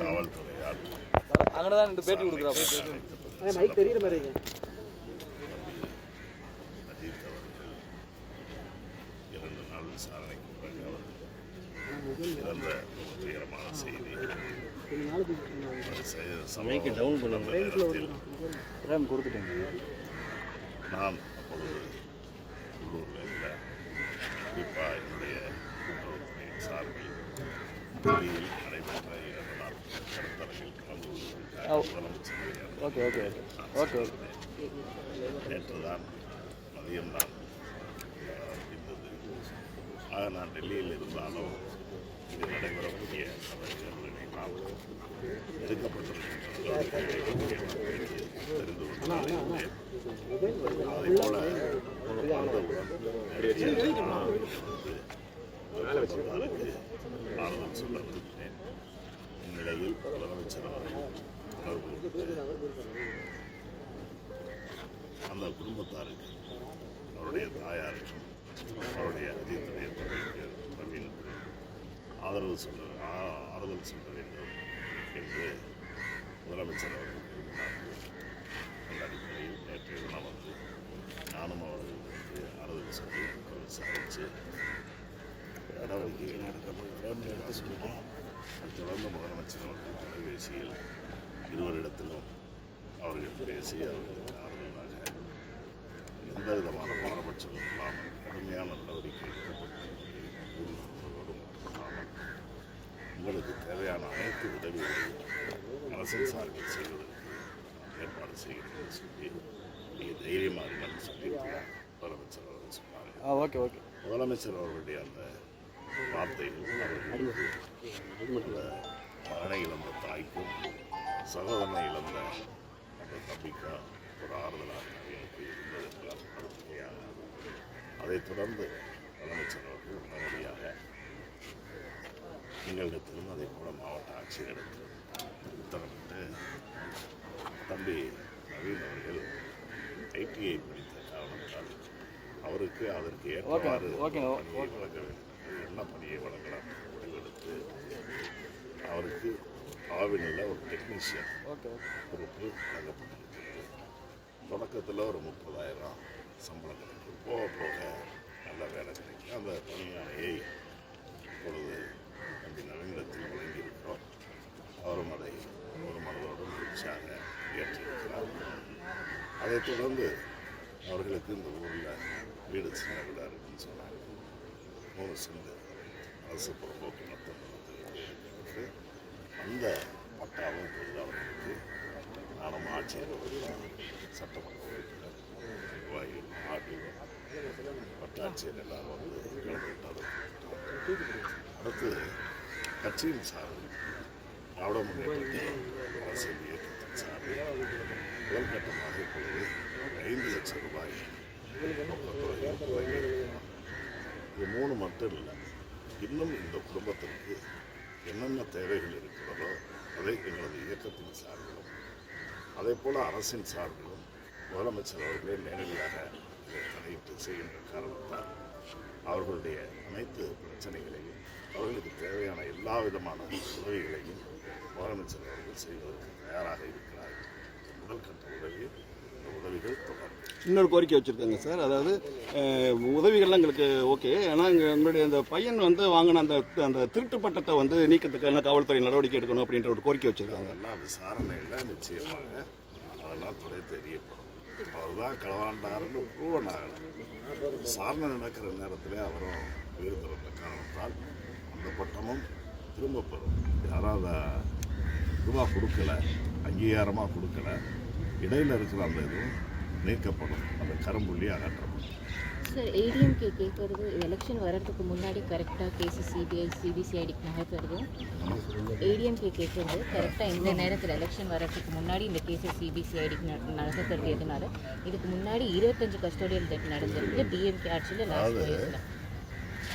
காவல்துறையால் அங்கே தான் ரெண்டு பேட்டி கொடுக்குறா மைக் தெரியுற மாதிரி அவர்கள் இரண்டு நாள் விசாரணைக்கு பிறகு அவர் இறந்த துயரமான செய்தி அது செ- சம்பவம் நடந்த நேரத்தில் ரேம் கொடுத்துட்டேங்க நான் அப்பொழுது உள்ளூரில் இல்லை குறிப்பாக என்னுடைய கூட்டுறவுத்துறையின் சார்பில் டெல்லியில் நடைபெற்ற இரண்டு நாள் கருத்தரங்கில் கலந்து கொள்வதற்காக முதலமைச்சர் okay okay okay okay okay நேற்று தான் மதியம் நான் அஹ், இருந்தது ஆக நான் டெல்லியில் இருந்தாலும் இது நடைபெறக்கூடிய நான் இந்நிலையில் முதலமைச்சர் அந்த குடும்பத்தாருக்கு அவருடைய தாயாருக்கும் அவருடைய அஜித்துடைய ஆதரவு சொல்ல ஆறுதல் சொல்ல வேண்டும் என்று முதலமைச்சர் அவர்கள் கூறினார்கள் அந்த அடிப்படையில் நேற்றைய தினம் வந்து நானும் அவர்களுக்கு ஆறுதல் சொல்லி விசாரித்து நடவடிக்கைகள் எடுக்கப்பட்டு சொன்னோம் அது தொடர்ந்து முதலமைச்சர் அவர்கள் தொலைபேசியில் இருவரிடத்திலும் அவர்கள் பேசி அவர்களுக்கு ஆறுதலாக எந்த விதமான பாரபட்சமும் இல்லாமல் கடுமையான நடவடிக்கை எடுக்கப்பட்டு உங்களுக்கு தேவையான அனைத்து உதவிகளையும் அரசின் சார்பில் செய்வதற்கு ஏற்பாடு செய்கிறேன் சொல்லி நீங்கள் தைரியமாக இருங்கன்னு சொல்லி முதலமைச்சர் அவர்கள் சொன்னார்கள் ஆ ஓகே ஓகே. முதலமைச்சர் அவர்களுடைய அந்த வார்த்தைகள் அவர்களுக்கு மகனை இழந்த தாய்க்கும் சகோதரனை இழந்த அந்த தம்பிக்கும் ஒரு ஆறுதலாக எனக்கு இருந்தது என்பதால் அடுத்தபடியாக அதைத் தொடர்ந்து முதலமைச்சர் அவர்கள் உடனடியாக எங்களிடத்திலும் அதே போல மாவட்ட ஆட்சியரிடத்திலும் உத்தரவிட்டு தம்பி நவீன் அவர்கள் ஐடிஐ படித்த காரணத்தால் அவருக்கு அதற்கு ஏற்றவாறு வழங்க வேண்டும் என்ன பணியை வழங்கலாம் முடிவெடுத்து. அவருக்கு ஆவினில் ஒரு டெக்னீஷியன் பொறுப்பு வழங்கப்பட்டிருக்கிறது. தொடக்கத்தில் ஒரு முப்பதாயிரம் சம்பளம் கிடைக்கும். போக போக நல்ல வேலை கிடைக்கும். அந்த பணியானையை இப்பொழுது இந்த நவீனத்தில் வழங்கியிருக்கிறோம் அவரும் அதை ஒரு மனதோடு மகிழ்ச்சியாக ஏற்றிருக்கிறார். அதைத் தொடர்ந்து அவர்களுக்கு இந்த ஊரில் வீடு சின்ன வீடாக இருக்குன்னு சொன்னாங்க மூணு சிந்து அரசு புறம்போக்கு மொத்தம் அந்த பட்டாவும் அவர்களுக்கு நானும் ஆட்சியர் சட்டமன்ற உறுப்பினர் நிர்வாகிகள் ஆட்சியர் பட்டாட்சியர் எல்லாரும் வந்து கலந்துவிட்டார்கள் அடுத்து கட்சியின் சார்பில் திராவிட முன்னேற்றத்தை அரசியல் இயக்கத்தின் சார்பில் முதல் கட்டமாக இப்பொழுது ஐந்து லட்சம் ரூபாய் இது மூணு மட்டும் இல்லை. இன்னும் இந்த குடும்பத்திற்கு என்னென்ன தேவைகள் இருக்கிறதோ அதை எங்களது இயக்கத்தின் சார்பிலும் அதே போல் அரசின் சார்பிலும் முதலமைச்சர் அவர்களே நேரடியாக தலையிட்டு செய்கின்ற காரணத்தால் அவர்களுடைய அனைத்து பிரச்சனைகளையும் அவர்களுக்கு தேவையான எல்லா விதமான உதவிகளையும் முதலமைச்சர் அவர்கள் செய்வதற்கு தயாராக இருக்கிறார்கள் முதல் கட்ட உதவி உதவிகள் தொடரும் இன்னொரு கோரிக்கை வச்சுருக்காங்க சார். அதாவது உதவிகள்லாம் எங்களுக்கு ஓகே. ஆனால் இங்கே எங்களுடைய அந்த பையன் வந்து வாங்கின அந்த அந்த திருட்டு பட்டத்தை வந்து நீக்கத்துக்கான காவல்துறை நடவடிக்கை எடுக்கணும் அப்படின்ற ஒரு கோரிக்கை வச்சுருக்காங்க. அதெல்லாம் விசாரணையில் நிச்சயமாக அதெல்லாம் துறை தெரியப்படும். அவர்தான் களவாண்டாருன்னு ப்ரூவன் ஆகலை விசாரணை நடக்கிற நேரத்தில் அவரும் உயிர் காரணத்தால் அந்த பட்டமும் திரும்ப பெறும். யாராவது இதுவாக கொடுக்கல அங்கீகாரமாக கொடுக்கல. இடையில் இருக்கிற அந்த இதுவும் நீக்கப்படும். அந்த கரும்புள்ளி அகற்றப்படும். சார் ஏடிஎம்கே கேட்குறது எலெக்ஷன் வர்றதுக்கு முன்னாடி கரெக்டாக கேஸ் சிபிஐ சிபிசிஐடிக்கு நகர்த்துறது ஏடிஎம்கே கேட்குறது கரெக்டாக இந்த நேரத்தில் எலெக்ஷன் வர்றதுக்கு முன்னாடி இந்த கேஸை சிபிசிஐடிக்கு நகர்த்துறது எதனால இதுக்கு முன்னாடி இருபத்தஞ்சு கஸ்டோடியல் டெட் நடந்திருக்கு. டிஎம்கே ஆட்சியில் லாஸ்ட்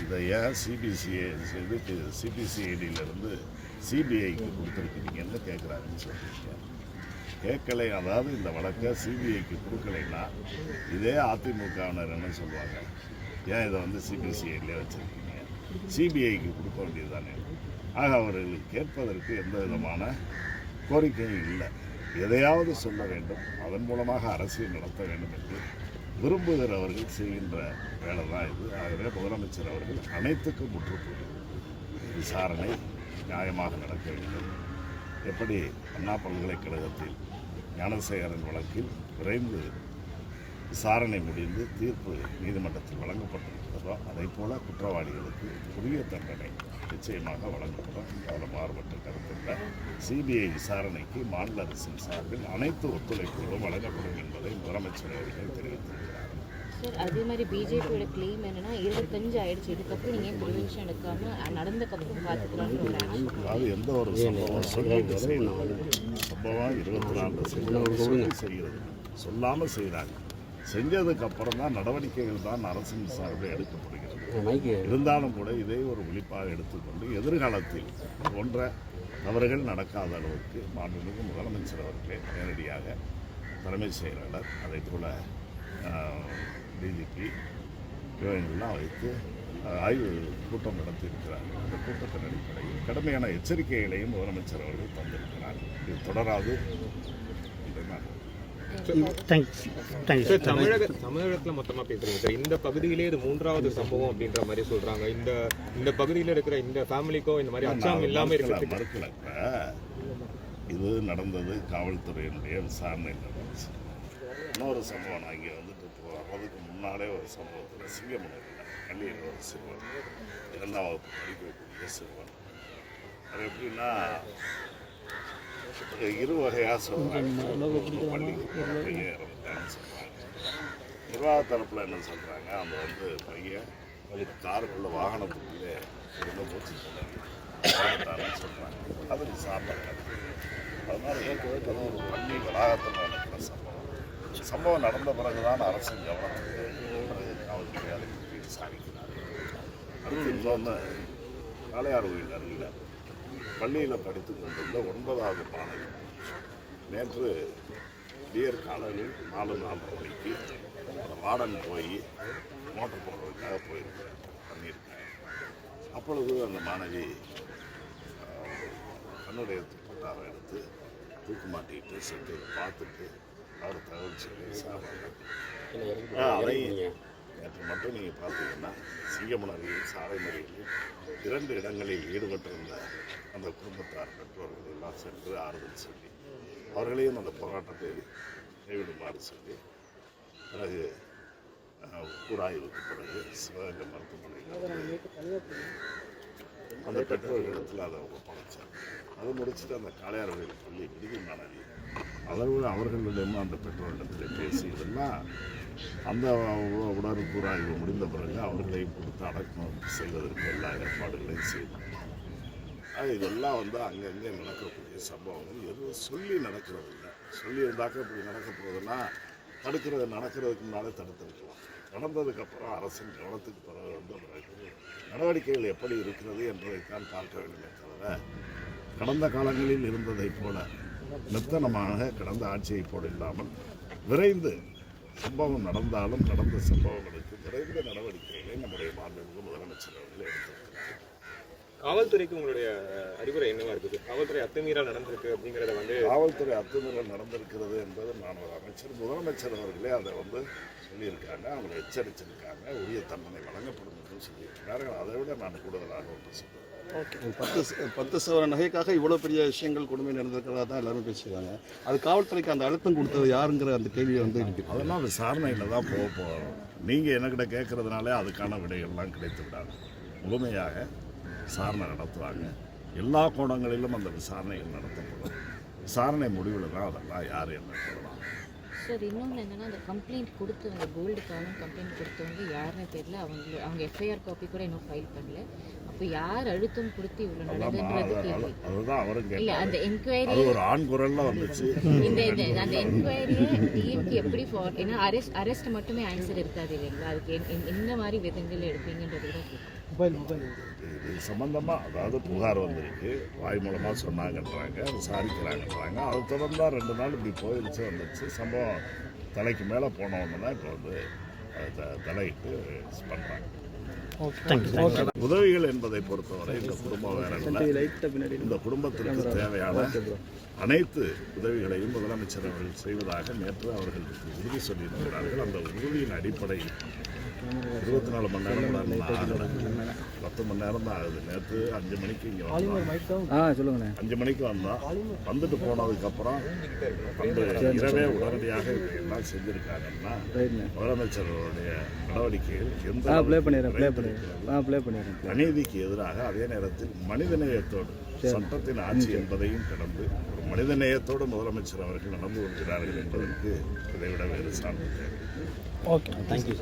இதை ஏன் சிபிசிஐ இதுக்கு சிபிசிஐடியிலேருந்து சிபிஐக்கு கொடுத்துருக்கீங்கன்னு கேட்குறாங்கன்னு சொல்லியிருக்கேன் கேட்கலை. அதாவது இந்த வழக்கை சிபிஐக்கு கொடுக்கலைன்னா இதே அதிமுகவினர் என்ன சொல்லுவாங்க? ஏன் இதை வந்து சிபிசிஐடிலே வச்சுருக்கீங்க? சிபிஐக்கு கொடுக்க வேண்டியது தானே ஆக அவர்களுக்கு கேட்பதற்கு எந்த விதமான கோரிக்கையும் இல்லை. எதையாவது சொல்ல வேண்டும். அதன் மூலமாக அரசியல் நடத்த வேண்டும் என்று விரும்புகிறவர்கள் செய்கின்ற வேலை தான் இது. ஆகவே முதலமைச்சர் அவர்கள் அனைத்துக்கும் முற்றுப்புள்ளி. விசாரணை நியாயமாக நடக்க வேண்டும். எப்படி அண்ணா பல்கலைக்கழகத்தில் ஞானசேகரன் வழக்கில் விரைந்து விசாரணை முடிந்து தீர்ப்பு நீதிமன்றத்தில் வழங்கப்பட்டிருக்கிறதோ அதே போல குற்றவாளிகளுக்கு உரிய தண்டனை நிச்சயமாக வழங்கப்படும் அதில் மாறுபட்ட கருத்தில்லை சிபிஐ விசாரணைக்கு மாநில அரசின் சார்பில் அனைத்து ஒத்துழைப்புகளும் வழங்கப்படும் என்பதை முதலமைச்சர் அவர்கள் தெரிவித்திருக்கிறார். சார் அதே மாதிரி பிஜேபியோட கிளைம் என்னன்னா இருபத்தஞ்சு ஆயிடுச்சு. இதுக்கப்புறம் நீங்க ப்ரிவென்ஷன் எடுக்காம நடந்தக்கப்புறம் பார்த்துக்கலாம்னு அதாவது எந்த ஒரு சம்பவம் சம்பவம் இருபத்தி நாலு செய்கிறது. சொல்லாமல் செய்கிறாங்க செஞ்சதுக்கு அப்புறம் தான் நடவடிக்கைகள் தான் அரசின் சார்பில் எடுக்கப்படுகிறது. இருந்தாலும் கூட இதை ஒரு விழிப்பாக எடுத்துக்கொண்டு எதிர்காலத்தில் போன்ற தவறுகள் நடக்காத அளவுக்கு மாண்புமிகு முதலமைச்சர் அவர்களே நேரடியாக தலைமை செயலாளர் அதே போல் டிஜிபி இவங்கெல்லாம் வைத்து ஆய்வு கூட்டம் நடத்தியிருக்கிறார் அந்த கூட்டத்தின் அடிப்படையில் கடுமையான எச்சரிக்கைகளையும் முதலமைச்சர் அவர்கள் தந்திருக்கிறார். இது தொடராது. என்று நான் சார் தமிழக தமிழகத்துல மொத்தமா பேசுறீங்க சார் இந்த பகுதியிலே இது மூன்றாவது சம்பவம் அப்படின்ற மாதிரி சொல்றாங்க. இந்த இந்த பகுதியில இருக்கிற இந்த ஃபேமிலிக்கோ இந்த மாதிரி அச்சாம் இல்லாம மறுக்கல இருக்கிறதுக்கு மறுக்கல. இது நடந்தது காவல்துறையினுடைய விசாரணை நடந்துச்சு. இன்னொரு சம்பவம் நான் இங்கே வந்துட்டு வர்றதுக்கு முன்னாலே ஒரு சம்பவத்தில் சிங்கமனூரில் பள்ளியில் ஒரு சிறுவன் இரண்டாம் வகுப்பு படிக்கக்கூடிய சிறுவன். அது எப்படின்னா இரு வகையாக சொல்கிறாங்க சொல்கிறாங்க நிர்வாக தரப்பில் என்ன சொல்கிறாங்க அந்த வந்து பையன் காருக்குள்ள வாகனத்துக்குள்ளே மூச்சு இறந்துட்டாருன்னு சொல்கிறாங்க அது விசாரணை நடக்குது அதனால ஏற்கனவே ஒரு பள்ளி வளாகத்தில் நடக்கிற சம்பவம் சம்பவம் நடந்த பிறகுதான் பிறகு காவல்துறை அதை பற்றி விசாரிக்கிறார் அடுத்து இன்னொன்று காளையார் கோயில் அருகில் பள்ளியில் படித்து கொண்டிருந்த ஒன்பதாவது மாணவி நேற்று விடியற் காலையில் நாலு நாலரை மணிக்கு அந்த வார்டன் போய் மோட்டர் போடுறதுக்காக போயிருக்காங்க பண்ணியிருக்காங்க அப்பொழுது அந்த மாணவி தன்னுடைய துப்பட்டாவை எடுத்து தூக்கு மாட்டிட்டு சென்று பார்த்துட்டு அவர் தகவல் சொல்லி விசாரணை அதை நேற்று மட்டும் நீங்கள் பார்த்தீங்கன்னா சிங்கமனரியில் சாலை மறியலில் இரண்டு இடங்களில் ஈடுபட்டிருந்த அந்த குடும்பத்தார் பெற்றோர்கள் எல்லாம் சென்று ஆறுதல் சொல்லி அவர்களையும் அந்த போராட்டத்தை கைவிடுமாறு சொல்லி பிறகு அஹ், கூராய்வுக்கு பிறகு சிவகங்கை மருத்துவமனையில் அந்த பெற்றோர்களிடத்தில் அதை ஒப்படைச்சார் அதை முடிச்சுட்டு அந்த காளையார்களில் பள்ளி விடுதி மாணவி அதோடு அவர்களிடமும் அந்த பெற்றோரிடத்தில் பேசி இதெல்லாம் அந்த உ- உடற்கூறாய்வு முடிந்த பிறகு அவர்களை கொடுத்து அடக்கம் செய்வதற்கு எல்லா ஏற்பாடுகளையும் செய்தோம். இதெல்லாம் வந்து அங்கங்கே நடக்கக்கூடிய சம்பவங்கள். எதுவும் சொல்லி நடக்கிறது இல்லை சொல்லி இருந்தாக்க இப்படி நடக்க போகுதுன்னா தடுக்கிறது நடக்கிறதுக்கு முன்னாலே தடுத்திருக்கலாம் நடந்ததுக்கப்புறம் அரசின் கவனத்துக்கு பிறகு வந்து பிறகு நடவடிக்கைகள் எப்படி இருக்கிறது என்பதைத்தான் பார்க்க வேண்டுமே தவிர கடந்த காலங்களில் இருந்ததைப் போல நித்தனமாக கடந்த ஆட்சியைப் போல இல்லாமல் விரைந்து சம்பவம் நடந்தாலும் நடந்த சம்பவங்களுக்கு விரைந்த நடவடிக்கைகளை நம்முடைய மாண்புமிகு முதலமைச்சர் அவர்கள் எடுத்திருக்கிறார். காவல்துறைக்கு உங்களுடைய அறிவுரை என்னவா இருக்குது? காவல்துறை அத்துமீறல் நடந்திருக்கு அப்படிங்கறத வந்து காவல்துறை அத்துமீறல் நடந்திருக்கிறது என்பது ஒரு அமைச்சர் முதலமைச்சர் அவர்களே அதை வந்து சொல்லியிருக்காங்க அவங்களை எச்சரிச்சிருக்காங்க உரிய தண்டனை வழங்கப்படும் சொல்லியிருக்காங்க அதை விட நான் கூடுதலாக ஒன்று சொல்லுவேன் பத்து பத்து சவர நகைக்காக இவ்வளோ பெரிய விஷயங்கள் கொடுமை நடந்திருக்கிறதா தான் எல்லாரும் பேசுகிறாங்க அது காவல்துறைக்கு அந்த அழுத்தம் கொடுத்தது யாருங்கிற அந்த கேள்வி வந்து இருக்கு அதெல்லாம் விசாரணையில் தான் போக போகிறோம் நீங்கள் என்கிட்ட கேட்குறதுனாலே அதுக்கான விடைகள்லாம் கிடைத்து விடாது. முழுமையாக விசாரணை நடத்துவாங்க. எல்லா கோணங்களிலும் அந்த விசாரணைகள் நடத்தப்படும். விசாரணை முடிவில் தான் அதெல்லாம் யார் என்ன சொல்லலாம். சார் இன்னொன்று என்னென்னா அந்த கம்ப்ளைண்ட் கொடுத்தவங்க கோல்டுக்கான கம்ப்ளைண்ட் கொடுத்தவங்க யாருன்னு தெரியல. அவங்க அவங்க எஃப்ஐஆர் காப்பி கூட இன்னும் ஃபைல் பண்ணல. அப்போ யார் அழுத்தம் கொடுத்து இவ்வளோ கேள்வி. அது- அதுதான் அவரும் இல்ல அந்த என்கொயரி ஒரு ஆண் குரல்ல வந்துச்சு. இந்த இந்த அந்த என்கொயரியை டிஎம்கே எப்படி ஃபார் ஏன்னா அரெஸ்ட் அரெஸ்ட் மட்டுமே ஆன்சர் இருக்காது இல்லைங்களா? அதுக்கு என்- என்- என்ன மாதிரி விதங்கள் எடுப்பீங்கன்றது தான் இது சம்பந்தமா அதாவது புகார் வந்திருக்கு. வாய் மூலமா சொன்னாங்கன்றாங்க விசாரிக்கிறாங்கன்றாங்க. அது தொடர்ந்தா ரெண்டு நாள் இப்படி போயிடுச்சு வந்துடுச்சு சம்பவம் தலைக்கு மேலே போன உடனே தான் இப்போ வந்து தலையிட்டு பண்ணுறாங்க உதவிகள் என்பதை பொறுத்தவரை இந்த குடும்பம் வேற இந்த குடும்பத்திற்கு தேவையான அனைத்து உதவிகளையும் முதலமைச்சர் அவர்கள் செய்வதாக நேற்று அவர்கள் உறுதி சொல்லியிருக்கிறார்கள். அந்த உறுதியின் அடிப்படையில் இருபத்தி நாலு மணி நேரம். பத்து மணி நேரம் தான் ஆகுது. நேற்று அஞ்சு மணிக்கு இங்கே ஆ சொல்லுங்கண்ணே. அஞ்சு மணிக்கு வந்தோம். வந்துட்டு போனதுக்கப்புறம் வந்து இரவே உடனடியாக எல்லாம் செஞ்சுருக்காங்கன்னா முதலமைச்சருடைய நடவடிக்கைகள் எந்த ப்ளே பண்ணிடுறேன் ப்ளே. பண்ணிடுறேன். ப்ளே பண்ணிடுறேன். அநீதிக்கு எதிராக அதே நேரத்தில் மனிதநேயத்தோடு சட்டத்தின் ஆட்சி என்பதையும் கடந்து ஒரு மனிதநேயத்தோடு முதலமைச்சர் அவர்கள் நடந்து கொள்கிறார்கள் என்பதற்கு இதைவிட வேறு சான்று தேவை. Okay thank you